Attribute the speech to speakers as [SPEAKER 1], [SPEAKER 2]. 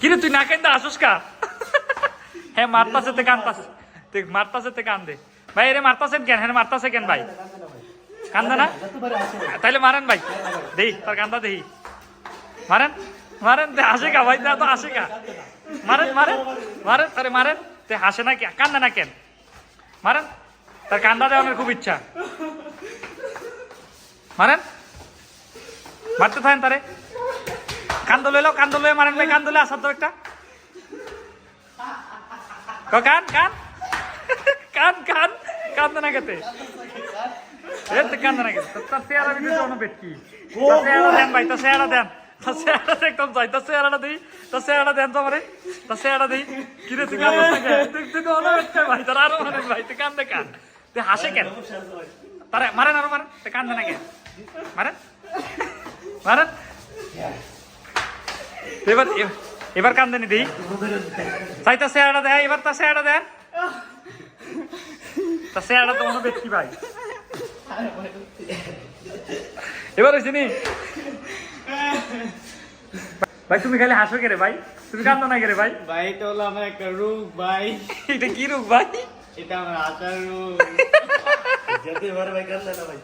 [SPEAKER 1] কিরে, তুই না কেন আসুস কা? হ্যাঁ মারতাছে তে কানতাছে তুই মারতাছে তে কান দে ভাই, এরে মারতাছেন কেন? হ্যাঁ মারতাছে কেন ভাই? কান্দে না? তাইলে মারেন ভাই। দেই, তার কান্দা দেই। মারেন মারেন, তে হাসে কা ভাই? তা তো হাসে কা। মারেন মারেন মারেন, তারে মারেন। তে হাসে না কে কান্দে না কেন? মারেন, তার কান্দা দেওয়ানোর খুব ইচ্ছা। মারেন, মারতে থাকেন তারে। কান্দ লইলো কান্দ লয়ে মারেন ভাই কান্দ লয়ে আসার তো একটা। কান কান কান কান কান্দ না কেতে এ তো কান্দ না কেতে তার চেহারা ভিতরে কোনো বেটকি। তার চেহারা দেন ভাই তার চেহারা দেন। তার চেহারা একদম যাই। তার চেহারাটা দিই তার চেহারা দেন তো আমারে তার চেহারা দিই কি রে তুই কান্দ তুই তুই তো অনেক ভাই তোর আরও মারেন ভাই তুই কান্দে কান। তুই হাসে কেন? তারে মারেন আরও মারেন তুই কান্দে না কেন মারেন এবার এবার কান্দানি দিই। তাই তা চেহারা দেয় এবার তা চেহারা দেন তা চেহারা তো মনে ব্যক্তি ভাই। এবার হয়েছে নি? ভাই তুমি খালি হাসো কে রে ভাই? তুমি কান্দো না কে রে ভাই?
[SPEAKER 2] ভাই এটা হলো আমার একটা রোগ ভাই।
[SPEAKER 1] এটা কি রূপ ভাই?
[SPEAKER 2] এটা আমার আচার রোগ
[SPEAKER 3] যেতে পারে ভাই কান্দে না ভাই।